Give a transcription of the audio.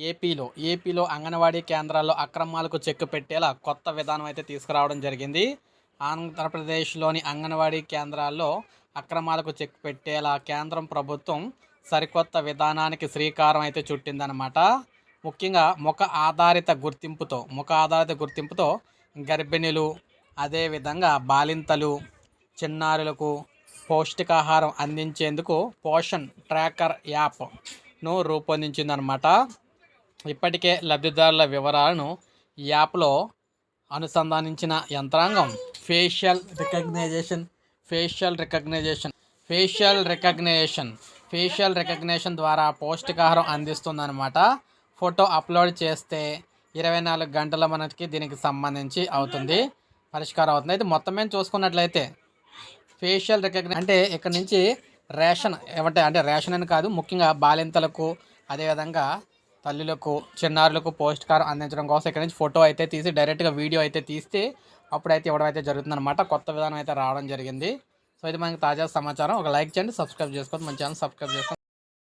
ఏపీలో ఏపీలో అంగన్వాడీ కేంద్రాల్లో అక్రమాలకు చెక్ పెట్టేలా కొత్త విధానం అయితే తీసుకురావడం జరిగింది. ఆంధ్రప్రదేశ్లోని అంగన్వాడీ కేంద్రాల్లో అక్రమాలకు చెక్ పెట్టేలా కేంద్రం ప్రభుత్వం సరికొత్త విధానానికి శ్రీకారం అయితే చుట్టిందనమాట ముఖ్యంగా ముఖ ఆధారిత గుర్తింపుతో ముఖ ఆధారిత గుర్తింపుతో గర్భిణులు అదేవిధంగా బాలింతలు చిన్నారులకు పౌష్టికాహారం అందించేందుకు పోషన్ ట్రాకర్ యాప్ను రూపొందించిందనమాట ఇప్పటికే లబ్ధిదారుల వివరాలను యాప్లో అనుసంధానించిన యంత్రాంగం facial recognition facial recognition facial recognition facial recognition ద్వారా పౌష్టికాహారం అందిస్తుందన్నమాట. ఫోటో అప్లోడ్ చేస్తే ఇరవై నాలుగు గంటల మనకి దీనికి సంబంధించి అవుతుంది. పరిష్కారం అవుతుంది. అయితే మొత్తం మేము చూసుకున్నట్లయితే ఫేషియల్ రికగ్ని అంటే ఇక్కడ నుంచి రేషన్ ఏమంటే అంటే రేషన్ అని కాదు ముఖ్యంగా బాలింతలకు అదేవిధంగా తల్లులకు చిన్నారులకు పోస్ట్ కార్ అందించడం కోసం ఇక్కడ నుంచి ఫోటో అయితే తీసి డైరెక్ట్గా వీడియో అయితే తీస్తే అప్పుడైతే ఇవ్వడం అయితే జరుగుతుందన్నమాట. కొత్త విధానం అయితే రావడం జరిగింది. సో ఇది మనకి తాజా సమాచారం. ఒక లైక్ చేయండి సబ్స్క్రైబ్ చేసుకోండి. మన ఛానల్ సబ్స్క్రైబ్ చేసుకోండి.